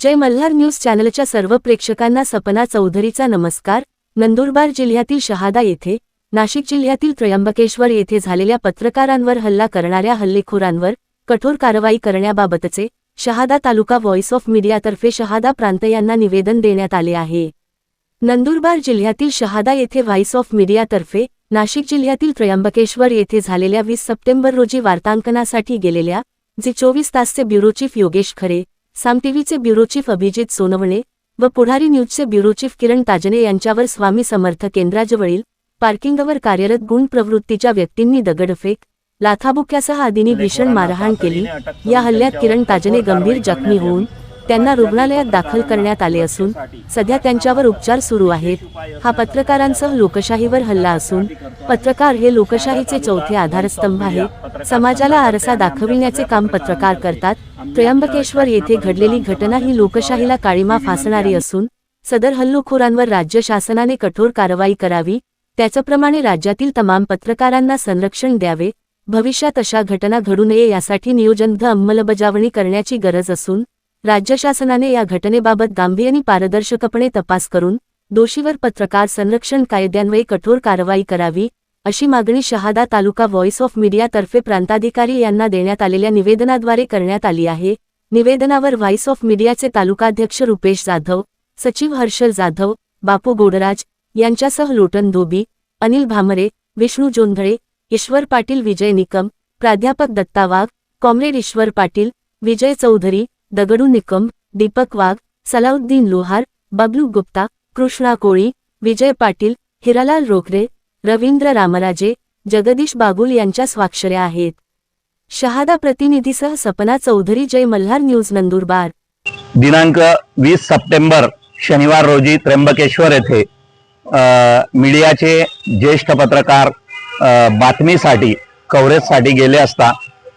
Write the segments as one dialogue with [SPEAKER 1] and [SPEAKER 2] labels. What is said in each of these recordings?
[SPEAKER 1] जय Malhar news चॅनलच्या सर्व प्रेक्षकांना सपना चौधरीचा नमस्कार. नंदुरबार जिल्ह्यातील शहादा येथे नाशिक जिल्ह्यातील त्र्यंबकेश्वर येथे झालेल्या पत्रकारांवर हल्ला करणाऱ्या हल्लेखोरांवर कठोर कारवाई करण्याबाबतचे शहादा तालुका व्हॉइस ऑफ मीडियातर्फे शहादा प्रांत यांना निवेदन देण्यात आले आहे. नंदुरबार जिल्ह्यातील शहादा येथे व्हॉइस ऑफ मीडियातर्फे नाशिक जिल्ह्यातील त्र्यंबकेश्वर येथे झालेल्या वीस सप्टेंबर रोजी वार्तांकनासाठी गेलेल्या जे चोवीस तासचे ब्युरो चीफ योगेश खरे साम टीव्हीचे ब्युरो चीफ अभिजित सोनवणे व पुढारी न्यूजचे ब्युरो चीफ किरण ताजने यांच्यावर स्वामी समर्थ केंद्राजवळील पार्किंगवर कार्यरत गुण प्रवृत्तीच्या व्यक्तींनी दगडफेक लाथाबुक्यासह आदींनी भीषण मारहाण केली. या हल्ल्यात किरण ताजने गंभीर जखमी होऊन त्यांना रुग्णालयात दाखल करण्यात आले असून सध्या त्यांच्यावर उपचार सुरू आहेत. हा पत्रकारांसह लोकशाहीवर हल्ला असून पत्रकार हे लोकशाहीचे चौथे आधारस्तंभ आहे समाजाला आरसा दाखविण्याचे काम पत्रकार करतात. त्र्यंबकेश्वर येथे घडलेली घटना ही लोकशाहीला काळीमा फासणारी असून सदर हल्लोखोरांवर राज्य शासनाने कठोर कारवाई करावी. त्याचप्रमाणे राज्यातील तमाम पत्रकारांना संरक्षण द्यावे. भविष्यात अशा घटना घडू नये यासाठी नियोजनबद्ध अंमलबजावणी करण्याची गरज असून राज्य शासनाने या घटनेबाबत गांभीर्याने पारदर्शकपणे तपास करून दोषीवर पत्रकार संरक्षण कायद्यान्वये कठोर कारवाई करावी. अशी मागणी शहादा तालुका व्हॉइस ऑफ मीडियातर्फे प्रांताधिकारी यांना देण्यात आलेल्या निवेदनाद्वारे करण्यात आली आहे. निवेदनावर व्हॉइस ऑफ मीडियाचे तालुकाध्यक्ष रुपेश जाधव सचिव हर्षल जाधव बापू गोडराज यांच्यासह लोटन धोबी अनिल भामरे विष्णू जोंधळे ईश्वर पाटील विजय निकम प्राध्यापक दत्ता वाघ कॉम्रेड ईश्वर पाटील विजय चौधरी दगडू निकम दीपक वाघ सलाउद्दीन लोहार बबलू गुप्ता कृष्णा कोळी विजय पाटील हिरालाल रोखरे रवींद्र रामराजे जगदीश बागुल यांच्या स्वाक्षऱ्या आहेत. शहादा प्रतिनिधीसह सपना चौधरी जय मल्हार न्यूज नंदुरबार.
[SPEAKER 2] दिनांक वीस सप्टेंबर शनिवार रोजी त्र्यंबकेश्वर येथे मीडियाचे ज्येष्ठ पत्रकार बातमीसाठी कव्हरेजसाठी गेले असता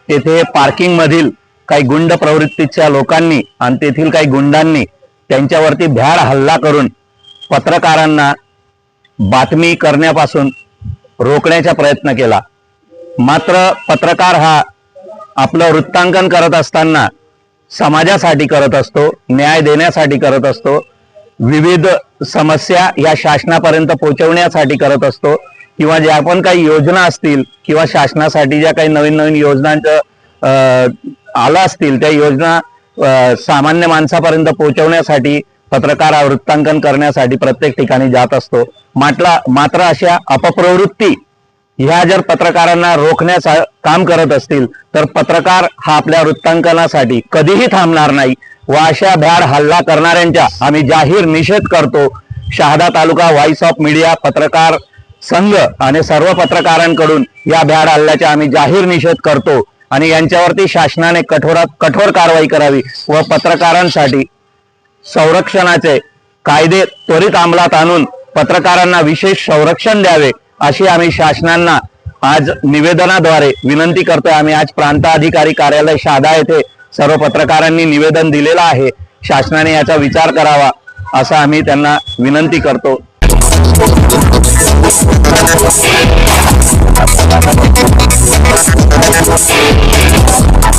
[SPEAKER 2] तेथे पार्किंगमधील काही गुंड प्रवृत्तीच्या लोकांनी आणि तेथील काही गुंडांनी त्यांच्यावरती भ्याड हल्ला करून पत्रकारांना बातमी करण्यापासून रोखण्याचा प्रयत्न केला. मात्र पत्रकार हा आपलं वृत्तांकन करत असताना समाजासाठी करत असतो न्याय देण्यासाठी करत असतो विविध समस्या या शासनापर्यंत पोहोचवण्यासाठी करत असतो किंवा ज्या पण काही योजना असतील किंवा शासनासाठी ज्या काही नवीन नवीन योजनांचं आलं असतील त्या योजना सामान्य माणसापर्यंत पोहोचवण्यासाठी पत्रकार वृत्तांकन करण्यासाठी प्रत्येक ठिकाणी जात असतो. माटला मात्र अशा अपप्रवृत्ती ह्या जर पत्रकारांना रोखण्यास काम करत असतील तर पत्रकार हा आपल्या वृत्तांकनासाठी कधीही थांबणार नाही व अशा भ्याड हल्ला करणाऱ्यांच्या आम्ही जाहीर निषेध करतो. Shahada taluka voice of media पत्रकार संघ आणि सर्व पत्रकारांकडून या भ्याड हल्ल्याचा आम्ही जाहीर निषेध करतो आणि यांच्यावरती शासनाने कठोरात कठोर कारवाई करावी व पत्रकारांसाठी संरक्षणाचे कायदे त्वरित अंमलात आणून पत्रकारांना विशेष संरक्षण द्यावे अशी आम्ही शासनांना आज निवेदनाद्वारे विनंती करतोय. आम्ही आज प्रांताधिकारी कार्यालय शादा येथे सर्व पत्रकारांनी निवेदन दिलेलं आहे. शासनाने याचा विचार करावा असं आम्ही त्यांना विनंती करतो.